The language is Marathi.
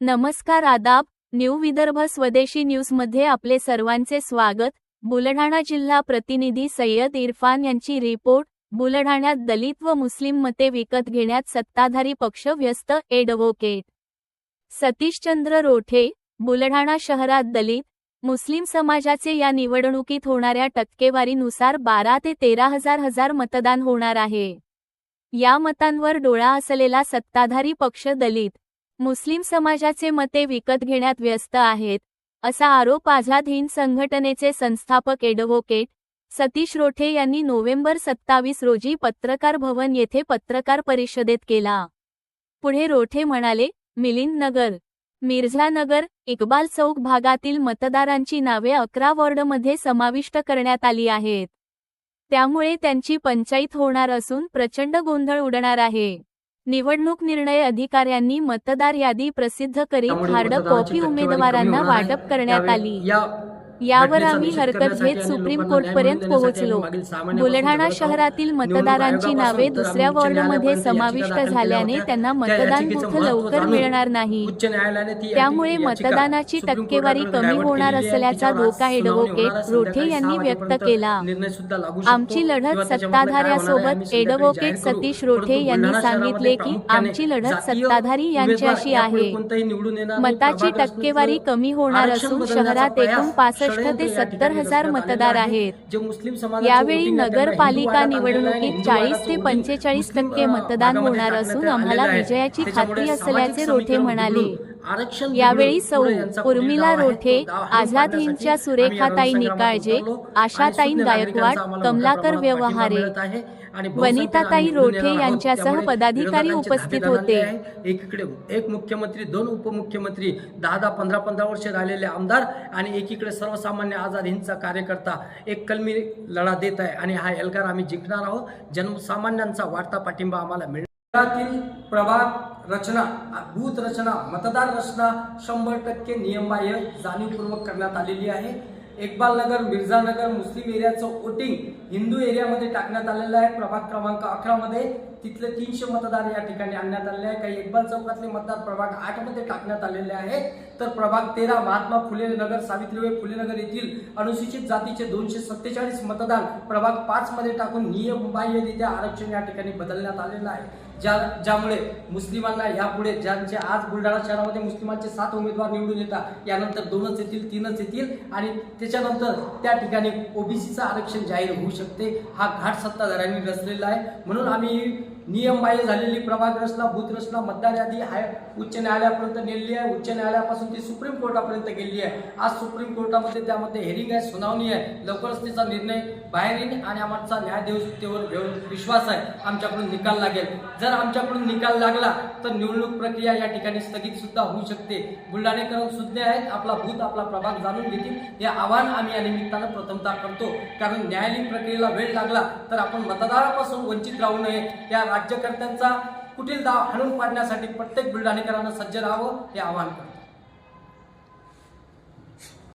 नमस्कार आदाब न्यू विदर्भ स्वदेशी न्यूजमध्ये आपले सर्वांचे स्वागत. बुलढाणा जिल्हा प्रतिनिधी सय्यद इरफान यांची रिपोर्ट. बुलढाण्यात दलित व मुस्लिम मते विकत घेण्यात सत्ताधारी पक्ष व्यस्त एडव्होकेट सतीशचंद्र रोठे बुलढाणा शहरात दलित. मुस्लिम समाजाचे या निवडणुकीत होणाऱ्या टक्केवारीनुसार बारा ते तेरा हजार हजार मतदान होणार आहे. या मतांवर डोळा असलेला सत्ताधारी पक्ष दलित मुस्लिम समाजाचे मते विकत घेण्यात व्यस्त आहेत असा आरोप आझाद हिंद संघटनेचे संस्थापक ॲडव्होकेट सतीश रोठे यांनी नोव्हेंबर सत्तावीस रोजी पत्रकार भवन येथे पत्रकार परिषदेत केला. पुढे रोठे म्हणाले मिलिंद नगर मिर्झा नगर इक्बाल चौक भागातील मतदारांची नावे अकरा वॉर्डमध्ये समाविष्ट करण्यात आली आहेत. त्यामुळे त्यांची पंचायत होणार असून प्रचंड गोंधळ उडणार आहे. निवडणूक निर्णय अधिकाऱ्यांनी मतदार यादी प्रसिद्ध करीत हार्ड कॉपी उमेदवारांना. वाटप करण्यात आली. यावर आम्ही हरकत घेत सुप्रीम लोकांना कोर्ट न्याय पर्यंत मिळवून देण्यासाठी पोहोचलो बुलढाणा. शहरातील मतदारांची नावे दुसऱ्या वॉर्डमध्ये समाविष्ट झाल्याने त्यांना मतदान बूथ लवकर मिळणार नाही त्यामुळे मतदानाची टक्केवारी कमी होणार. असल्याचा धोका एडव्होकेट. रोठे यांनी व्यक्त केला. आमची लढत सत्ताधाऱ्यासोबत एडव्होकेट. सतीश रोठे यांनी सांगितले की आमची लढत सत्ताधारी यांच्याशी आहे. मताची टक्केवारी कमी होणार असून शहरात एकूण पासष्ट षडयंत्र ते सत्तर हजार मतदार. आहेत यावेळी नगरपालिका. निवडणुकीत चाळीस ते पंचेचाळीस टक्के मतदान होणार असून आम्हाला. विजयाची खात्री असल्याचे रोठे म्हणाले आरक्षण यावेळी सौ उर्मिला. रोठे आझाद आम्ही सुरेखाताई निकाळजे आशाताई गायकवाड कमलाकर व्यवहारे वनिताताई रोठे. यांच्यासह पदाधिकारी उपस्थित होते. एकीकडे एक मुख्यमंत्री दोन उपमुख्यमंत्री दहा दहा पंधरा पंधरा वर्ष राहिलेले आमदार आणि एकीकडे सर्वसामान्य आझाद हिंदचा कार्यकर्ता एक कलमी लढा देत आहे आणि हा एल्गार आम्ही जिंकणार आहोत जनसामान्यांचा वाढता पाठिंबा आम्हाला मिळेल प्रभाग रचना बूथ रचना मतदार रचना शंभर टक्के नियमबाह्य जाणीवपूर्वक करण्यात आलेली आहे. इक्बाल नगर मिर्झानगर मुस्लिम एरियाचं वोटिंग हिंदू एरियामध्ये टाकण्यात आलेलं आहे. प्रभाग क्रमांक अकरामध्ये तिथले तीनशे मतदार या ठिकाणी आणण्यात आलेले आहे. काही एकबाल चौकातले मतदार प्रभाग आठमध्ये टाकण्यात आलेले आहे. तर प्रभाग तेरा महात्मा फुले नगर सावित्रीबाई फुले नगर येथील अनुसूचित जातीचे दोनशे सत्तेचाळीस मतदान प्रभाग पाचमध्ये टाकून नियमबाह्यरित्या आरक्षण या ठिकाणी बदलण्यात आलेलं आहे. ज्या ज्यामुळे मुस्लिमांना यापुढे ज्यांचे आज बुलढाणा शहरामध्ये मुस्लिमांचे सात उमेदवार निवडून येतात यानंतर दोनच येतील तीनच येतील आणि त्याच्यानंतर त्या ठिकाणी ओबीसीचं आरक्षण जाहीर होऊ शकते. हा घाट सत्ताधाऱ्यांनी रचलेला आहे. म्हणून आम्ही नियमबाह्य झालेली प्रभाग रचना रचना मतदार यादी हाय उच्च न्यायालयापर्यंत नेलेली आहे. उच्च न्यायालयापासून ती सुप्रीम कोर्टापर्यंत गेली आहे. आज सुप्रीम कोर्टामध्ये त्यामध्ये हेरिंग आहे सुनावणी आहे. लवकरच तिचा निर्णय बाहेर येईल आणि आमचा न्यायाधीशतेवर घेऊन विश्वास आहे. आमच्याकडून निकाल लागेल. जर आमच्याकडून निकाल लागला तर निवडणूक प्रक्रिया या ठिकाणी स्थगित सुद्धा होऊ शकते. बुलढाणेकर सुज्ञ आहेत. आपला भूत आपला प्रभाग जाणून घेतील. हे आव्हान आम्ही या निमित्तानं प्रथमतः करतो. कारण न्यायालयीन प्रक्रियेला वेळ लागला तर आपण मतदारापासून वंचित राहू नये. त्या राज्यकर्त्यांचा कुटील दाव हाणून पाडण्यासाठी प्रत्येक बुलढाणेकरांना सज्ज राहावं हे आवाहन करतो.